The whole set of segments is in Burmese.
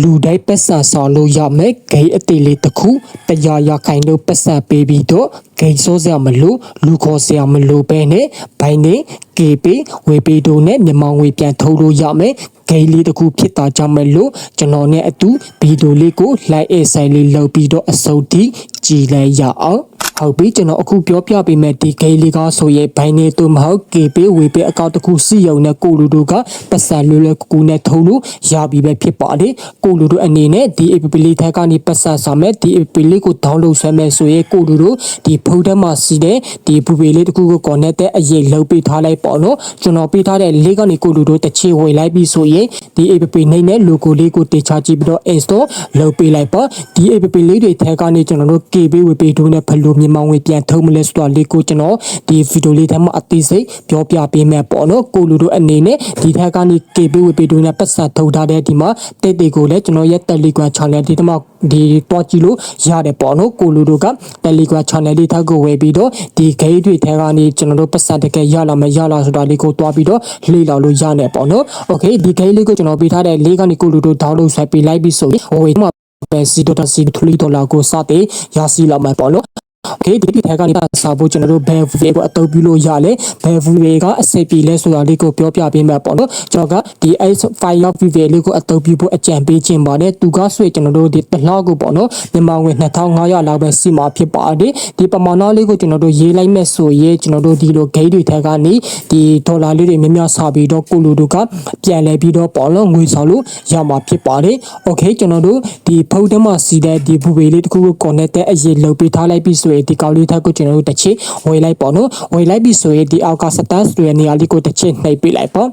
လူတိုင်းပတ်စံဆောင်လို့ရမယ်ဂိမ်းအသေးလေးတစ်ခုတရားရခိုင်လို့ပတ်စံပေးပြီးတော့ဂိမ်းစောစရာမလိုလူခေါ်စရာမလိုပဲနဲ့ဘိုင်းနေကေပေဝေပေတို့နဲ့မြန်မာငွေပြန်ထုတ်လို့ရမယ်ဂိမ်းလေးတစ်ခုဖြစ်တာကြောင့်မဲ့လို့ကျွန်တော်နဲ့အတူဗီဒီယိုလေးကို like အဆိုင်လေးလုပ်ပြီးတော့အစုံထိကြည်လိုက်ရအောင် ဟုတ်ပြီကျွန်တော်အခုပြောပြပေးမယ်ဒီဂိမ်းလေးကဆိုရင်ဘိုင်းနေတို့မဟုတ်ကေပေဝေပေအကောင့်တစ်ခုစီယုံနဲ့ကိုလူတို့ကပတ်စံလွယ်လွယ်ကူကူနဲ့ထုတ်လို့ရပြီပဲဖြစ်ပါတယ်ကိုလူတို့အနေနဲ့ဒီ app လေးထက်ကနေပတ်စံဆောင်မဲ့ဒီ app လေးကို download ဆွဲမဲ့ဆိုရင်ကိုလူတို့ဒီဖုန်းထဲမှာစီးတဲ့ဒီဘူပေလေးတစ်ခုကို connect တဲ့အရေးလုပ်ပေးထားလိုက်ပေါ့နော်ကျွန်တော်ပေးထားတဲ့လေးကနေကိုလူတို့တစ်ချေဝေလိုက်ပြီးဆိုရင်ဒီ app နှိမ့်တဲ့ logo လေးကိုတေချာကြည့်ပြီးတော့ install လုပ်ပေးလိုက်ပါဒီ app လေးတွေထက်ကနေကျွန်တော်တို့ KB ဝေပေတို့နဲ့ဘယ်လိုမြန်မာငွေပြန်ထုတ်မလဲဆိုတာလေးကိုကျွန်တော်ဒီဗီဒီယိုလေးထဲမှာအသေးစိတ်ပြောပြပေးမယ်ပေါ့နော်ကိုလူတို့အနေနဲ့ဒီထက်ကနေ KB ဝေပေတို့နဲ့ပတ်သက်ထုတ်ထားတဲ့ဒီမှာတိတ်တိတ်ကိုလည်းကျွန်တော်ရဲ့ Telegram channel ဒီတမှာဒီတွားကြည့်လို့ရတယ်ပေါ့နော်ကိုလူတို့က Telegram channel လေးထက်ကိုဝယ်ပြီးတော့ဒီ gate တွေထဲကနေကျွန်တော်တို့ပတ်သက်တကယ်ရလာမရလာဆိုတာလေးကိုတွားပြီးတော့လေ့လာလို့ရနေပေါ့နော် Okay ဒီ gate လေးကိုကျွန်တော်ပေးထားတဲ့လေးကနေကိုလူတို့ download ဆွဲပေးလိုက်ပြီးဆိုရင်ဟိုမှာပဲစီဒေါ်တာစီ3ဒေါ်လာကိုစတဲ့ရစီလာမှာပေါ့နော် Okay ဒီတစ်ထက်ကနေစာဖို့ကျွန်တော်တို့ bear view ကိုအသုံးပြုလို့ရလဲ bear view ကအစိပ်ပြီလဲဆိုတာလေးကိုပြောပြပေးမှာပေါ့နော်ကျွန်တော်ကဒီ S file view လေးကိုအသုံးပြုဖို့အကြံပေးခြင်းပါတယ်သူကဆွေကျွန်တော်တို့ဒီတစ်လောက်ကိုပေါ့နော်မြန်မာငွေ2500လောက်ပဲစီမှာဖြစ်ပါတယ်ဒီပမာဏလေးကိုကျွန်တော်တို့ရေးလိုက်မဲ့ဆိုရင်ကျွန်တော်တို့ဒီလို gate တွေထက်ကနေဒီဒေါ်လာလေးတွေများများစာပြီးတော့ကိုလူတို့ကပြန်လဲပြီးတော့ပေါ့နော်ငွေဆောင်လို့ရမှာဖြစ်ပါတယ် Okay ကျွန်တော်တို့ဒီဖုန်းထဲမှာစီတဲ့ဒီဘူပေလေးတစ်ခုကို connect တဲ့အရေးလုပ်ပေးထားလိုက်ပြီးဆိုရင်ဒီကောက်လေးထက်ကိုကျွန်တော်တို့တစ်ချစ်ဝေလိုက်ပေါ့နော်ဝေလိုက်ပြီးဆိုရင်ဒီအောက်က status တွေနေရာလေးကိုတစ်ချစ်နှိပ်ပေးလိုက်ပေါ့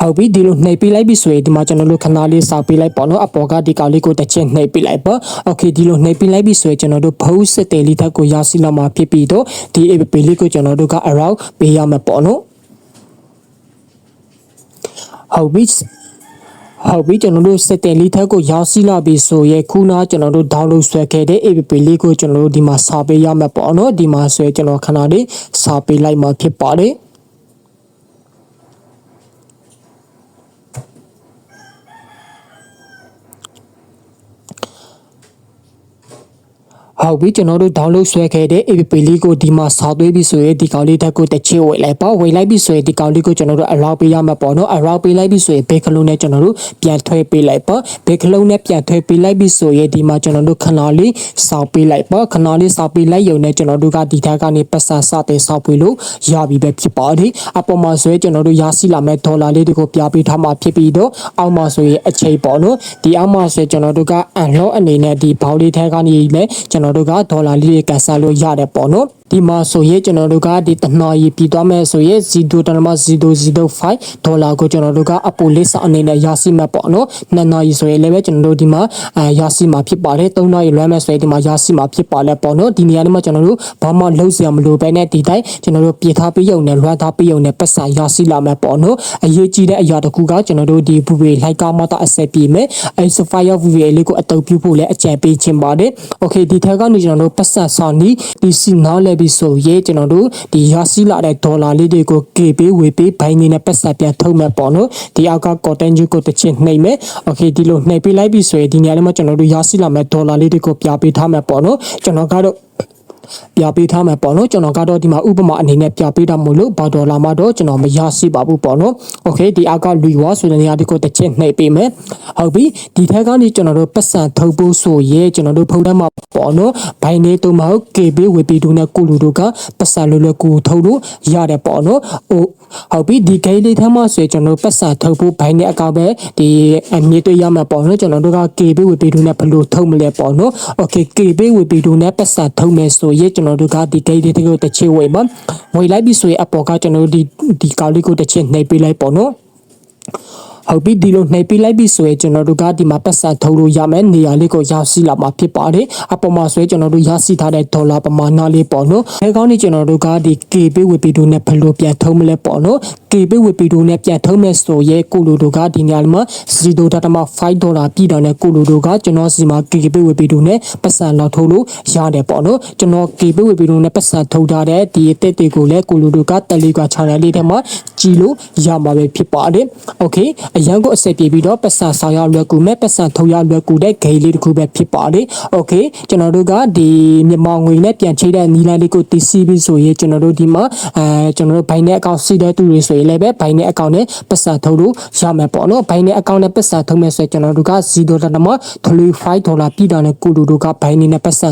ဟုတ်ပြီဒီလိုနှိပ်ပေးလိုက်ပြီဆိုရင်ဒီမှာကျွန်တော်တို့ခဏလေးစောက်ပေးလိုက်ပေါ့နော်အပေါ်ကဒီကောင်လေးကိုတစ်ချက်နှိပ်ပေးလိုက်ပေါ့โอเคဒီလိုနှိပ်ပေးလိုက်ပြီဆိုရင်ကျွန်တော်တို့ post စတဲ့လေးထက်ကိုရရှိလာမှာဖြစ်ပြီးတော့ဒီ app လေးကိုကျွန်တော်တို့က around ပေးရမှာပေါ့နော်ဟုတ်ပြီ ဟုတ်ပြီကျွန်တော်တို့စက်တယ်လေးထက်ကိုရောက်စီလာပြီဆိုရဲခုနကျွန်တော်တို့ download ဆွဲခဲ့တဲ့ app လေးကိုကျွန်တော်တို့ဒီမှာစာပေးရမှာပေါ့နော်ဒီမှာဆွဲကျွန်တော်ခဏလေးစာပေးလိုက်မှာဖြစ်ပါတယ် ဟုတ်ပြီကျွန်တော်တို့ download ဆွဲခဲ့တဲ့ app လေးကိုဒီမှာစာသွေးပြီးဆိုရင်ဒီကောင်လေးတက်ကိုတစ်ချစ်ဝေလိုက်ပါဝေလိုက်ပြီးဆိုရင်ဒီကောင်လေးကိုကျွန်တော်တို့ allow ပေးရမှာပေါ့နော် allow ပေးလိုက်ပြီးဆိုရင်ဘေကလုံးနဲ့ကျွန်တော်တို့ပြန်ထွဲပေးလိုက်ပါဘေကလုံးနဲ့ပြန်ထွဲပေးလိုက်ပြီးဆိုရင်ဒီမှာကျွန်တော်တို့ခဏလေးစောက်ပေးလိုက်ပါခဏလေးစောက်ပေးလိုက်ရုံနဲ့ကျွန်တော်တို့ကဒီထက်ကနေပတ်စံစတဲ့စောက်ပေးလို့ရပြီပဲဖြစ်ပါတယ်အပေါ်မှာဆိုရင်ကျွန်တော်တို့ရရှိလာမဲ့ဒေါ်လာလေးတွေကိုပြပေးထားမှာဖြစ်ပြီးတော့အောက်မှာဆိုရင်အချိန်ပေါ့နော်ဒီအောက်မှာဆိုရင်ကျွန်တော်တို့က unlock အနေနဲ့ဒီဘောက်လေးထဲကနေလည်းကျွန်တော်တို့ကဒေါ်လာလေးတွေကန်ဆယ်လို့ရတယ်ပေါ့နော် ဒီမှာဆိုရင်ကျွန်တော်တို့ကဒီတနာရီပြီးသွားမယ်ဆိုရင်0.0005ဒေါ်လာကိုကျွန်တော်တို့ကအပိုလေးစာအနေနဲ့ရရှိမှာပေါ့နော်နှစ်နာရီဆိုရင်လည်းပဲကျွန်တော်တို့ဒီမှာအဲရရှိမှာဖြစ်ပါတယ်သုံးနာရီလွှမ်းမယ်ဆိုရင်ဒီမှာရရှိမှာဖြစ်ပါလဲပေါ့နော်ဒီနေရာလေးမှာကျွန်တော်တို့ဘာမှလှုပ်စရာမလိုပဲနဲ့ဒီတိုင်းကျွန်တော်တို့ပြေထားပေးရုံနဲ့လွှမ်းထားပေးရုံနဲ့ပတ်စာရရှိလာမှာပေါ့နော်အရေးကြီးတဲ့အရာတစ်ခုကကျွန်တော်တို့ဒီဘူဝေလိုက်ကားမတာအဆက်ပြေမယ်အဲ Sapphire VA လေးကိုအတုပ်ပြုဖို့လည်းအကြံပေးချင်ပါတယ် Okay ဒီထက်ကနေကျွန်တော်တို့ပတ်စာဆောင်ဒီဒီစီနားလည်းပြီဆိုရင်ကျွန်တော်တို့ဒီရရှိလာတဲ့ဒေါ်လာလေးတွေကို KP ဝေပေးဘိုင်းနေနဲ့ပတ်သက်ပြန်ထုတ်မဲ့ပေါ့နော်ဒီအောက်က cotton juice ကိုတစ်ချင်နှိမ့်မယ် okay ဒီလိုနှိမ့်ပေးလိုက်ပြီဆိုရင်ဒီနေရာလေးမှာကျွန်တော်တို့ရရှိလာမဲ့ဒေါ်လာလေးတွေကိုပြပေးထားမယ်ပေါ့နော်ကျွန်တော်ကတော့ ပြပေးထားမှာပေါ့နော်ကျွန်တော်ကတော့ဒီမှာဥပမာအနေနဲ့ပြပေးတာမို့လို့ဘာဒေါ်လာမှတော့ကျွန်တော်မရရှိပါဘူးပေါ့နော်โอเคဒီအောက်ကလူဝါဆိုတဲ့နေရာဒီကိုတစ်ချက်နှိပ်ပေးမယ်ဟုတ်ပြီဒီထက်ကနေကျွန်တော်တို့ပတ်စံထုတ်ဖို့ဆိုရဲကျွန်တော်တို့ဖုန်းထဲမှာပေါ့နော်ဘိုင်းနေတော့မဟုတ် KB ဝေပီတို့နဲ့ကိုလူတို့ကပတ်စံလွယ်လွယ်ကူထုတ်လို့ရတယ်ပေါ့နော်ဟိုဟုတ်ပြီဒီဂိမ်းလေးထဲမှာဆိုကျွန်တော်ပတ်စံထုတ်ဖို့ဘိုင်းနေအကောက်ပဲဒီအမြင့်တွေ့ရမှာပေါ့နော်ကျွန်တော်တို့က KB ဝေပီတို့နဲ့ဘယ်လိုထုတ်မလဲပေါ့နော်โอเค KB ဝေပီတို့နဲ့ပတ်စံထုတ်မယ်ဆိုရဲ ကျွန်တော်တို့ကဒီဂိမ်းလေးတွေကိုတစ်ချေဝေပါဝေလိုက်ပြီဆိုရင်အပေါ်ကကျွန်တော်တို့ဒီဒီကောက်လေးကိုတစ်ချက်နှိပ်ပေးလိုက်ပေါ့နော် ဟုတ်ပြီဒီလိုနှိပ်ပေးလိုက်ပြီဆိုရင်ကျွန်တော်တို့ကဒီမှာပတ်စံထုတ်လို့ရမယ်နေရာလေးကိုရရှိလာမှာဖြစ်ပါတယ်အပေါ်မှာဆိုရင်ကျွန်တော်တို့ရရှိထားတဲ့ဒေါ်လာပမာဏလေးပေါ့နော်အဲကောင်းနေကျွန်တော်တို့ကဒီ KB ဝေပီတို့နဲ့ဘယ်လိုပြန်ထုတ်မလဲပေါ့နော် KB ဝေပီတို့နဲ့ပြန်ထုတ်မယ်ဆိုရင်ကိုလိုတို့ကဒီနေရာမှာ0.5ဒေါ်လာပြည်တော်နဲ့ကိုလိုတို့ကကျွန်တော်စီမှာ KB ဝေပီတို့နဲ့ပတ်စံလောက်ထုတ်လို့ရတယ်ပေါ့နော်ကျွန်တော် KB ဝေပီတို့နဲ့ပတ်စံထုတ်ထားတဲ့ဒီအသက်တွေကိုလည်းကိုလိုတို့က Telegram channel လေးထဲမှာကြည့်လို့ရမှာပဲဖြစ်ပါတယ်။ Okay အရန်ကိုအစစ်ပြေပြီးတော့ပတ်စံဆောင်ရလွယ်ကူမဲ့ပတ်စံထုတ်ရလွယ်ကူတဲ့ဂိမ်းလေးတစ်ခုပဲဖြစ်ပါလေ။ Okay ကျွန်တော်တို့ကဒီမြန်မာငွေနဲ့ပြန်ချိတဲ့နီလန်လေးကိုတီးစီးပြီးဆိုရင်ကျွန်တော်တို့ဒီမှာအဲကျွန်တော်တို့ဘိုင်နဲ့အကောင့်စီတဲ့သူတွေဆိုရင်လည်းပဲဘိုင်နဲ့အကောင့်နဲ့ပတ်စံထုတ်လို့ရမယ်ပေါ့နော်။ဘိုင်နဲ့အကောင့်နဲ့ပတ်စံထုတ်မယ်ဆိုရင်ကျွန်တော်တို့က0.35ဒေါ်လာပြည်တာနဲ့ကိုလူတို့ကဘိုင်နေနဲ့ပတ်စံ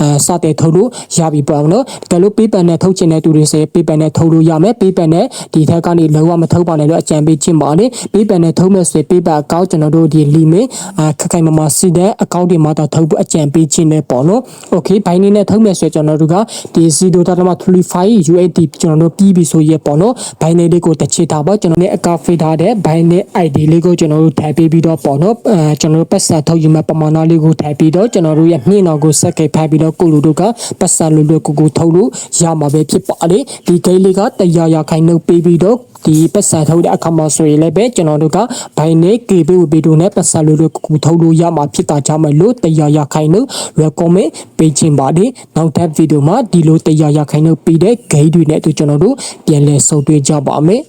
အဲစတဲ့ထုတ်လို့ရပြီပေါ့နော်။ဒါလို့ပေးပန်နဲ့ထုတ်ချင်တဲ့သူတွေဆိုရင်ပေးပန်နဲ့ထုတ်လို့ရမယ်။ပေးပန်နဲ့ဒီထက်ကနေလုံးဝမထုတ်ပါနဲ့လို့အကြံပေးချင်ပါလေ။ပေးပန်ထုတ်မယ်ဆိုရင် PayPal အကောင့်ကျွန်တော်တို့ဒီ limit အခက်ခိုင်မမစီတဲ့အကောင့်တွေမှာတော့ထုတ်ဖို့အကြံပေးချင်တယ်ပေါ့နော် Okay ဘိုင်းနေနဲ့ထုတ်မယ်ဆိုရင်ကျွန်တော်တို့ကဒီ0.35 USD ကျွန်တော်တို့ပြီးပြီဆိုရပေါ့နော်ဘိုင်းနေလေးကိုတစ်ချစ်တာပေါ့ကျွန်တော်နဲ့အကောင့်ဖေးထားတဲ့ဘိုင်းနေ ID လေးကိုကျွန်တော်တို့ထည့်ပေးပြီးတော့ပေါ့နော်အဲကျွန်တော်တို့ပတ်စံထုတ်ယူမဲ့ပမာဏလေးကိုထည့်ပြီးတော့ကျွန်တော်တို့ရဲ့နှင်းတော်ကိုစက်ကိတ်ဖက်ပြီးတော့ကိုလူတို့ကပတ်စံလူတို့ကိုကိုထုတ်လို့ရမှာပဲဖြစ်ပါတယ်ဒီဂိမ်းလေးကတရားရခိုင်နှုတ်ပေးပြီးတော့ဒီပတ်စံထုတ်တဲ့အခါမှာဆိုရင်လည်းပဲကျွန်တော်တို့ကဘိုင်းနေ KB ဝဘီတို့နဲ့ပတ်စံလူတို့ကိုကိုထုတ်လို့ရမှာဖြစ်တာကြောင့်မလို့တရားရခိုင်နှုတ် recommend ပေးခြင်းပါတယ်နောက်ထပ်ဗီဒီယိုမှာဒီလိုတရားရခိုင်နှုတ်ပေးတဲ့ဂိမ်းတွေနဲ့အတူကျွန်တော်တို့ပြန်လည်ဆုံတွေ့ကြပါမယ်